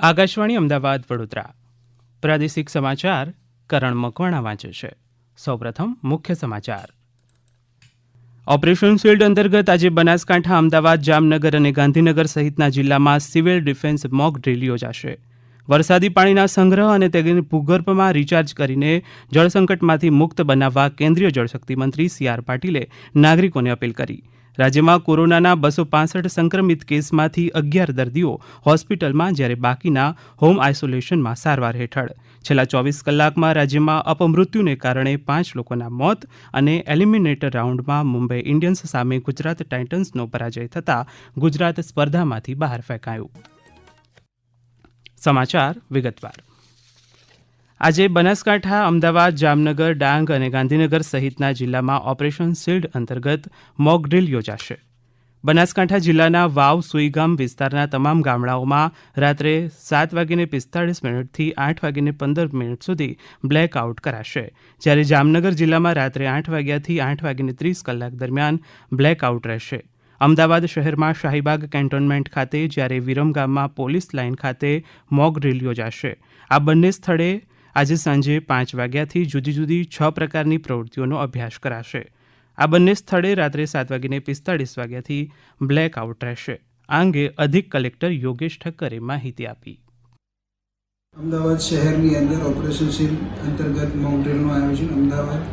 આકાશવાણી અમદાવાદ, વડોદરા. પ્રાદેશિક સમાચાર કરણ મકવાણા વાંચે છે. સૌપ્રથમ મુખ્ય સમાચાર. ઓપરેશન શિલ્ડ અંતર્ગત આજે બનાસકાંઠા, અમદાવાદ, જામનગર અને ગાંધીનગર સહિતના જિલ્લામાં સિવિલ ડિફેન્સ મોક ડ્રીલ યોજાશે. વરસાદી પાણીના સંગ્રહ અને તેને ભૂગર્ભમાં રિચાર્જ કરીને જળસંકટમાંથી મુક્ત બનાવવા કેન્દ્રીય જળશક્તિ મંત્રી સી આર પાટીલે નાગરિકોને અપીલ કરી. રાજ્યમાં કોરોનાના બસો પાસઠ સંક્રમિત કેસમાંથી અગિયાર દર્દીઓ હોસ્પિટલમાં જ્યારે બાકીના હોમ આઇસોલેશનમાં સારવાર હેઠળ. છેલ્લા ચોવીસ કલાકમાં રાજ્યમાં અપમૃત્યુને કારણે પાંચ લોકોના મોત અને એલિમિનેટર રાઉન્ડમાં મુંબઈ ઇન્ડિયન્સ સામે ગુજરાત ટાઇટન્સનો પરાજય થતાં ગુજરાત સ્પર્ધામાંથી બહાર ફેંકાયું. સમાચાર વિગતવાર. આજે બનાસકાંઠા, અમદાવાદ, જામનગર, ડાંગ અને ગાંધીનગર સહિતના જિલ્લામાં ઓપરેશન શિલ્ડ અંતર્ગત મોક ડ્રીલ યોજાશે. બનાસકાંઠા જિલ્લાના વાવ, સુઈગામ વિસ્તારના તમામ ગામડાઓમાં રાત્રે સાત વાગીને પિસ્તાળીસ મિનિટથી આઠ વાગીને પંદર મિનિટ સુધી બ્લેક આઉટ કરાશે. જ્યારે જામનગર જિલ્લામાં રાત્રે આઠ વાગ્યાથી આઠ વાગીને ત્રીસ કલાક દરમિયાન બ્લેક આઉટ રહેશે. અમદાવાદ શહેરમાં શાહીબાગ કેન્ટોનમેન્ટ ખાતે જ્યારે વિરમગામમાં પોલીસ લાઇન ખાતે મોક ડ્રીલ યોજાશે. આ બંને સ્થળે આજે સાંજે પાંચ વાગ્યાથી જુદી જુદી છ પ્રકારની પ્રવૃત્તિઓનો અભ્યાસ કરાશે. આ બંને સ્થળે રાત્રે સાત વાગીને પિસ્તાળીસ વાગ્યાથી બ્લેક આઉટ રહેશે. આ અંગે અધિક કલેક્ટર યોગેશ ઠક્કરે માહિતી આપી. અમદાવાદ શહેરની અંદર ઓપરેશન શીલ અંતર્ગત મોક આયોજન અમદાવાદ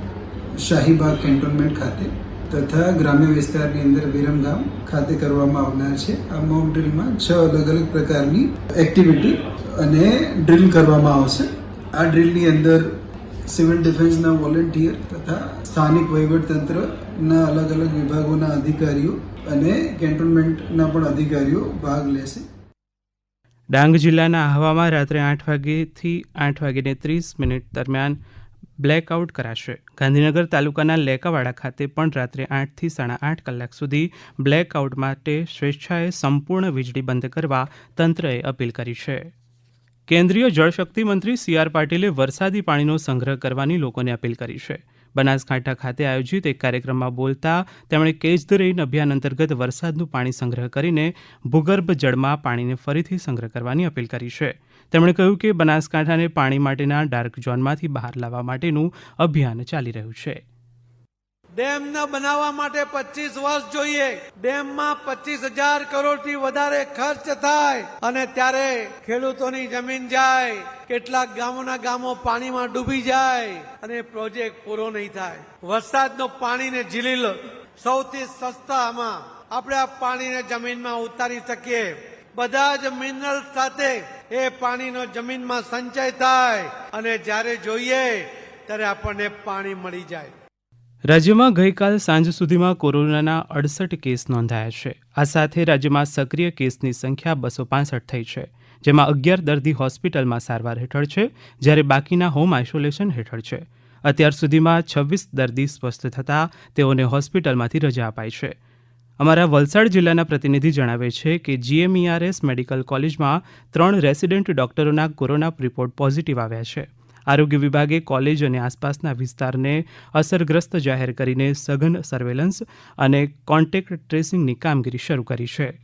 શાહીબાગ કેન્ટોનમેન્ટ ખાતે તથા ગ્રામ્ય વિસ્તારની અંદર વિરમગામ ખાતે કરવામાં આવનાર છે. આ મોક છ અલગ અલગ પ્રકારની એક્ટિવિટી અને ડ્રીલ કરવામાં આવશે. આ ડ્રીલની અંદર સિવિલ ડિફેન્સના વોલેન્ટિયર તથા સ્થાનિક વહીવટતંત્રના અલગ અલગ વિભાગોના અધિકારીઓ અને કેન્ટોનમેન્ટના પણ અધિકારીઓ ભાગ લેશે. ડાંગ જિલ્લાના આહવામાં રાત્રે આઠ વાગ્યેથી આઠ વાગીને ત્રીસ મિનિટ દરમિયાન બ્લેકઆઉટ કરાશે. ગાંધીનગર તાલુકાના લેકાવાડા ખાતે પણ રાત્રે આઠથી સાડા આઠ કલાક સુધી બ્લેકઆઉટ માટે સ્વેચ્છાએ સંપૂર્ણ વીજળી બંધ કરવા તંત્રએ અપીલ કરી છે. કેન્દ્રીય જળશક્તિ મંત્રી સી આર પાટીલે વરસાદી પાણીનો સંગ્રહ કરવાની લોકોને અપીલ કરી છે. બનાસકાંઠા ખાતે આયોજિત એક કાર્યક્રમમાં બોલતા તેમણે કેચ ધ રેઇન અભિયાન અંતર્ગત વરસાદનું પાણી સંગ્રહ કરીને ભૂગર્ભ જળમાં પાણીને ફરીથી સંગ્રહ કરવાની અપીલ કરી છે. તેમણે કહ્યું કે બનાસકાંઠાને પાણી માટેના ડાર્ક ઝોનમાંથી બહાર લાવવા માટેનું અભિયાન ચાલી રહ્યું છે. ડેમને બનાવવા માટે પચીસ વર્ષ જોઈએ. ડેમમાં પચીસ હજાર કરોડથી વધારે ખર્ચ થાય અને ત્યારે ખેડૂતોની જમીન જાય. કેટલાક ગામોના ગામો પાણીમાં ડૂબી જાય અને પ્રોજેક્ટ પૂરો નહીં થાય. વરસાદનો પાણીને ઝીલી લો. સૌથી સસ્તામાં આપણે આ પાણીને જમીનમાં ઉતારી શકીએ. બધા જ મિનરલ સાથે એ પાણીનો જમીનમાં સંચય થાય અને જ્યારે જોઈએ ત્યારે આપણને પાણી મળી જાય. રાજ્યમાં ગઈકાલ સાંજ સુધીમાં કોરોનાના અડસઠ કેસ નોંધાયા છે. આ સાથે રાજ્યમાં સક્રિય કેસની સંખ્યા બસો પાસઠ થઈ છે, જેમાં અગિયાર દર્દી હોસ્પિટલમાં સારવાર હેઠળ છે, જ્યારે બાકીના હોમ આઇસોલેશન હેઠળ છે. અત્યાર સુધીમાં છવ્વીસ દર્દી સ્વસ્થ થતાં તેઓને હોસ્પિટલમાંથી રજા અપાઈ છે. અમારા વલસાડ જિલ્લાના પ્રતિનિધિ જણાવે છે કે જીએમઈઆરએસ મેડિકલ કોલેજમાં ત્રણ રેસિડેન્ટ ડોક્ટરોના કોરોના રિપોર્ટ પોઝિટિવ આવ્યા છે. આરોગ્ય વિભાગે કોલેજ અને આસપાસના વિસ્તારને અસરગ્રસ્ત જાહેર કરીને સઘન સર્વેલન્સ અને કોન્ટેક્ટ ટ્રેસિંગની કામગીરી શરૂ કરી છે.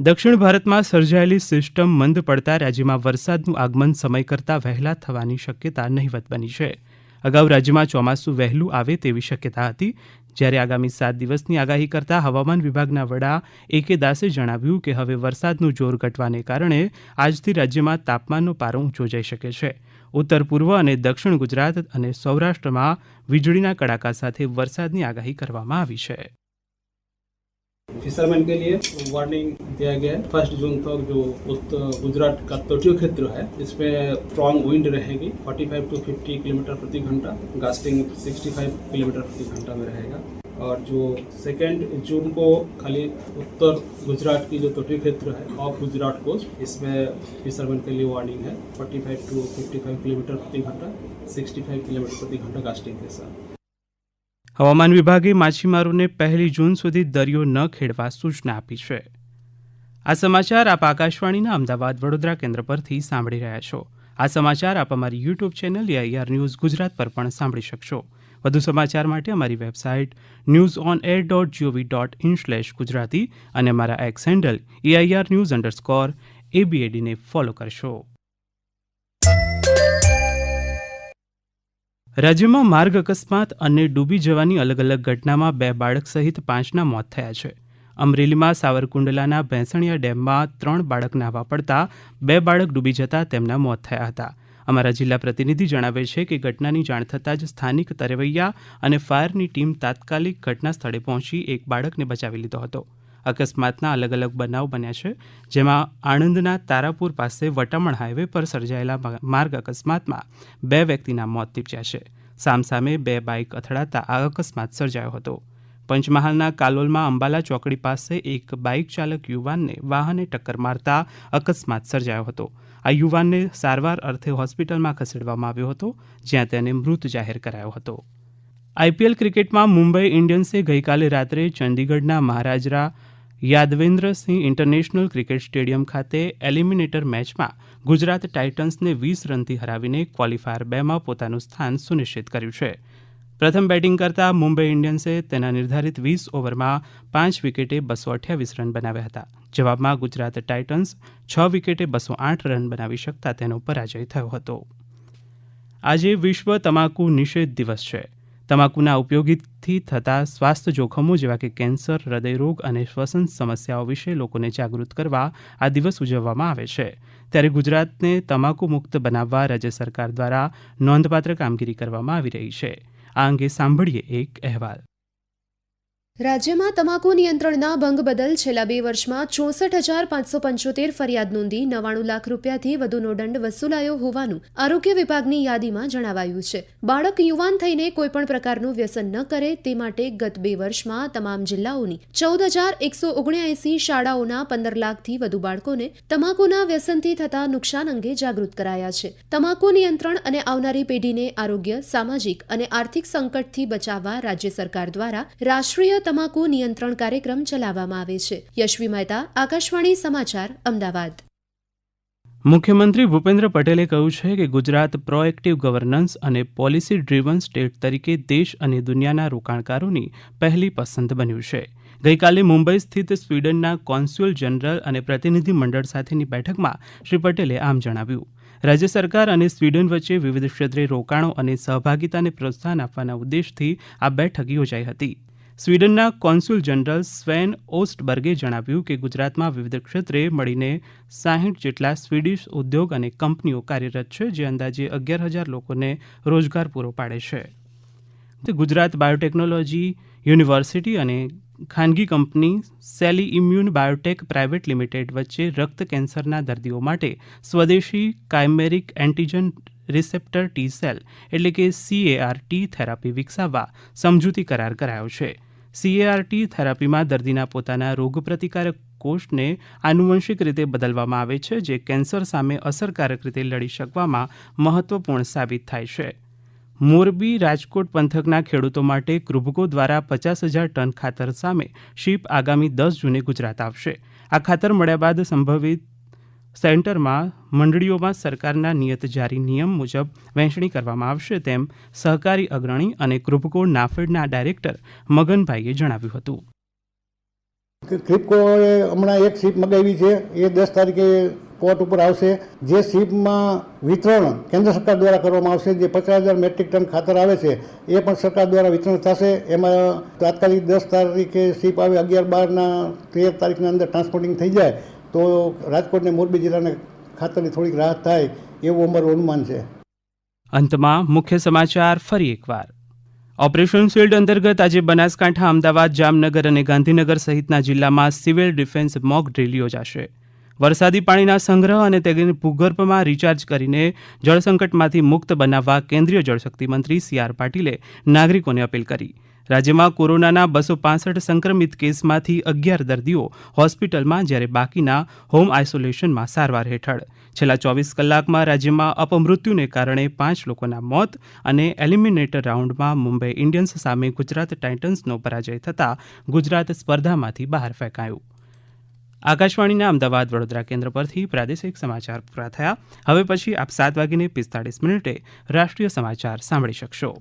દક્ષિણ ભારતમાં સર્જાયેલી સિસ્ટમ મંદ પડતા રાજ્યમાં વરસાદનું આગમન સમય કરતાં વહેલા થવાની શક્યતા નહીવત બની છે. અગાઉ રાજ્યમાં ચોમાસું વહેલું આવે તેવી શક્યતા હતી. જ્યારે આગામી સાત દિવસની આગાહી કરતા હવામાન વિભાગના વડા એ કે દાસે જણાવ્યું કે હવે વરસાદનું જોર ઘટવાને કારણે આજથી રાજ્યમાં તાપમાનનો પારો ઊંચો જઈ શકે છે. ઉત્તર પૂર્વ અને દક્ષિણ ગુજરાત અને સૌરાષ્ટ્રમાં વીજળીના કડાકા સાથે વરસાદની આગાહી કરવામાં આવી છે फिशरमैन के लिए वार्निंग दिया गया है फर्स्ट जून तक जो उत्तर गुजरात का तटीय क्षेत्र है इसमें स्ट्रॉन्ग विंड रहेगी 45 टू 50 किलोमीटर प्रति घंटा गास्टिंग 65 किलोमीटर प्रति घंटा में रहेगा और जो सेकेंड जून को खाली उत्तर गुजरात की जो तटीय क्षेत्र है ऑफ गुजरात कोस्ट इसमें फिशरमैन के लिए वार्निंग है 45 टू 55 किलोमीटर प्रति घंटा 65 किलोमीटर प्रति घंटा गास्टिंग के साथ હવામાન વિભાગે માછીમારોને પહેલી જૂન સુધી દરિયો ન ખેડવા સૂચના આપી છે આ સમાચાર આપ આકાશવાણીના અમદાવાદ વડોદરા કેન્દ્ર પરથી સાંભળી રહ્યા છો આ સમાચાર આપ અમારી YouTube channel AIR news Gujarat પર પણ સાંભળી શકશો વધુ સમાચાર માટે અમારી website news on air dot gov dot in slash Gujarati અને અમારા X handle AIR news underscore એબીએડીને follow કરશો. રાજ્યમાં માર્ગ અકસ્માત અને ડૂબી જવાની અલગ અલગ ઘટનામાં બે બાળક સહિત પાંચના મોત થયા છે. અમરેલીમાં સાવરકુંડલાના ભેંસણિયા ડેમમાં ત્રણ બાળક નાહવા પડતા બે બાળક ડૂબી જતા તેમના મોત થયા હતા. અમારા જિલ્લા પ્રતિનિધિ જણાવે છે કે ઘટનાની જાણ થતાં જ સ્થાનિક તરવૈયા અને ફાયરની ટીમ તાત્કાલિક ઘટના સ્થળે પહોંચી એક બાળકને બચાવી લીધો હતો. અકસ્માતના અલગ અલગ બનાવ બન્યા છે, જેમાં આણંદના તારાપુર પાસે વટામણ હાઈવે પર સર્જાયેલા માર્ગ અકસ્માતમાં બે વ્યક્તિના મોત નીપજ્યા છે. સામસામે બે બાઇક અથડાતા આ અકસ્માત સર્જાયો હતો. પંચમહાલના કાલોલમાં અંબાલા ચોકડી પાસે એક બાઇક ચાલક યુવાનને વાહને ટક્કર મારતા અકસ્માત સર્જાયો હતો. આ યુવાનને સારવાર અર્થે હોસ્પિટલમાં ખસેડવામાં આવ્યો હતો, જ્યાં તેને મૃત જાહેર કરાયો હતો. આઈપીએલ ક્રિકેટમાં મુંબઈ ઇન્ડિયન્સે ગઈકાલે રાત્રે ચંદીગઢના મહારાજરા યાદવેન્દ્રસિંહ ઇન્ટરનેશનલ ક્રિકેટ સ્ટેડિયમ ખાતે એલિમિનેટર મેચમાં ગુજરાત ટાઇટન્સને વીસ રનથી હરાવીને ક્વોલિફાયર બેમાં પોતાનું સ્થાન સુનિશ્ચિત કર્યું છે. પ્રથમ બેટિંગ કરતા મુંબઈ ઇન્ડિયન્સે તેના નિર્ધારિત વીસ ઓવરમાં પાંચ વિકેટે બસો અઠ્યાવીસ રન બનાવ્યા હતા. જવાબમાં ગુજરાત ટાઇટન્સ છ વિકેટે બસો આઠ રન બનાવી શકતા તેનો પરાજય થયો હતો. આજે વિશ્વ તમાકુ નિષેધ દિવસ છે. તમાકુના ઉપયોગીથી થતા સ્વાસ્થ્ય જોખમો જેવા કે કેન્સર હૃદયરોગ અને શ્વસન સમસ્યાઓ વિશે લોકોને જાગૃત કરવા આ દિવસ ઉજવવામાં આવે છે. ત્યારે ગુજરાતને તમાકુ મુક્ત બનાવવા રાજ્ય સરકાર દ્વારા નોંધપાત્ર કામગીરી કરવામાં આવી રહી છે. આ અંગે સાંભળીએ એક અહેવાલ. રાજ્યમાં તમાકુ નિયંત્રણના ભંગ બદલ છેલ્લા બે વર્ષમાં ચોસઠ હજાર પાંચસો પંચોતેર ફરિયાદ નોંધી નવાણું લાખ રૂપિયાથી વધુનો દંડ વસૂલાયો હોવાનું આરોગ્ય વિભાગની યાદીમાં જણાવાયું છે. બાળક યુવાન થઈને કોઈપણ પ્રકારનું વ્યસન ન કરે તે માટે ગત બે વર્ષમાં તમામ જિલ્લાઓની ચૌદ હજાર એકસો ઓગણ્યાએસી શાળાઓના પંદર લાખથી વધુ બાળકોને તમાકુના વ્યસનથી થતા નુકસાન અંગે જાગૃત કરાયા છે. તમાકુ નિયંત્રણ અને આવનારી પેઢીને આરોગ્ય, સામાજિક અને આર્થિક સંકટથી બચાવવા રાજ્ય સરકાર દ્વારા રાષ્ટ્રીય તમાકુ નિયંત્રણ કાર્યક્રમ ચલાવવામાં આવે છે. યશવી મહેતા, આકાશવાણી સમાચાર, અમદાવાદ. મુખ્યમંત્રી ભૂપેન્દ્ર પટેલે કહ્યું છે કે ગુજરાત પ્રોએક્ટિવ ગવર્નન્સ અને પોલિસી ડ્રીવન સ્ટેટ તરીકે દેશ અને દુનિયાના રોકાણકારોની પહેલી પસંદ બન્યું છે. ગઈકાલે મુંબઈ સ્થિત સ્વીડનના કોન્સ્યુઅલ જનરલ અને પ્રતિનિધિ મંડળ સાથેની બેઠકમાં શ્રી પટેલે આમ જણાવ્યું. રાજ્ય સરકાર અને સ્વીડન વચ્ચે વિવિધ ક્ષેત્રે રોકાણો અને સહભાગિતાને પ્રોત્સાહન આપવાના ઉદ્દેશથી આ બેઠક યોજાઈ હતી. સ્વીડનના કોન્સ્યુલ જનરલ સ્વેન ઓસ્ટબર્ગે જણાવ્યું કે ગુજરાતમાં વિવિધ ક્ષેત્રે મળીને સાહીઠ જેટલા સ્વીડિશ ઉદ્યોગ અને કંપનીઓ કાર્યરત છે, જે અંદાજે અગિયાર હજાર લોકોને રોજગાર પૂરો પાડે છે. ગુજરાત બાયોટેકનોલોજી યુનિવર્સિટી અને ખાનગી કંપની સેલી ઇમ્યુન બાયોટેક પ્રાઇવેટ લિમિટેડ વચ્ચે રક્ત કેન્સરના દર્દીઓ માટે સ્વદેશી chimeric antigen receptor T cell, એટલે કે સીએઆર ટી થેરાપી વિકસાવવા સમજૂતી કરાર કરાયો છે. સીએઆર ટી થેરાપીમાં દર્દીના પોતાના રોગપ્રતિકારક કોષને આનુવંશિક રીતે બદલવામાં આવે છે, જે કેન્સર સામે અસરકારક રીતે લડી શકવામાં મહત્વપૂર્ણ સાબિત થાય છે. મોરબી રાજકોટ પંથકના ખેડૂતો માટે કૃભકો દ્વારા પચાસ હજાર ટન ખાતર સામે શીપ આગામી દસ જૂને ગુજરાત આવશે. આ ખાતર મળ્યા બાદ સંભવિત સેન્ટરમાં મંડળીઓમાં સરકારના નિયત જારી નિયમ મુજબ વહેંચણી કરવામાં આવશે તેમ સહકારી અગ્રણી અને કૃપકો નાફેડના ડાયરેક્ટર મગનભાઈએ જણાવ્યું હતું. ક્રિપકોએ હમણાં એક શીપ મગાવી છે, એ દસ તારીખે પોર્ટ ઉપર આવશે. જે શીપમાં વિતરણ કેન્દ્ર સરકાર દ્વારા કરવામાં આવશે, જે પચાસ હજાર મેટ્રિક ટન ખાતર આવે છે, એ પણ સરકાર દ્વારા વિતરણ થશે. એમાં તાત્કાલિક દસ તારીખે શીપ આવે, અગિયાર બારના તેર તારીખના અંદર ટ્રાન્સપોર્ટિંગ થઈ જાય. તો રાજકોટને મોરબી જિલ્લાને ખાતરની થોડીક રાહત થાય એવું અમારું અનુમાન છે. અંતમાં મુખ્ય સમાચાર ફરી એકવાર. ઓપરેશન શિલ્ડ અંતર્ગત આજે બનાસકાંઠા, અમદાવાદ, જામનગર અને ગાંધીનગર સહિતના જિલ્લામાં સિવિલ ડિફેન્સ મોક ડ્રીલ યોજાશે. વરસાદી પાણીના સંગ્રહ અને તેને ભૂગર્ભમાં રિચાર્જ કરીને જળસંકટમાંથી મુક્ત બનાવવા કેન્દ્રીય જળશક્તિ મંત્રી સી આર પાટીલે નાગરિકોને અપીલ કરી. રાજ્યમાં કોરોનાના બસો પાસઠ સંક્રમિત કેસમાંથી અગિયાર દર્દીઓ હોસ્પિટલમાં જ્યારે બાકીના હોમ આઇસોલેશનમાં સારવાર હેઠળ. છેલ્લા ચોવીસ કલાકમાં રાજ્યમાં અપમૃત્યુને કારણે પાંચ લોકોના મોત અને એલિમિનેટર રાઉન્ડમાં મુંબઈ ઇન્ડિયન્સ સામે ગુજરાત ટાઇટન્સનો પરાજય થતાં ગુજરાત સ્પર્ધામાંથી બહાર ફેંકાયું. આકાશવાણીના અમદાવાદ વડોદરા કેન્દ્ર પરથી પ્રાદેશિક સમાચાર પૂરા થયા. હવે પછી આપ સાત વાગીને પિસ્તાળીસ મિનિટે રાષ્ટ્રીય સમાચાર સાંભળી શકશો.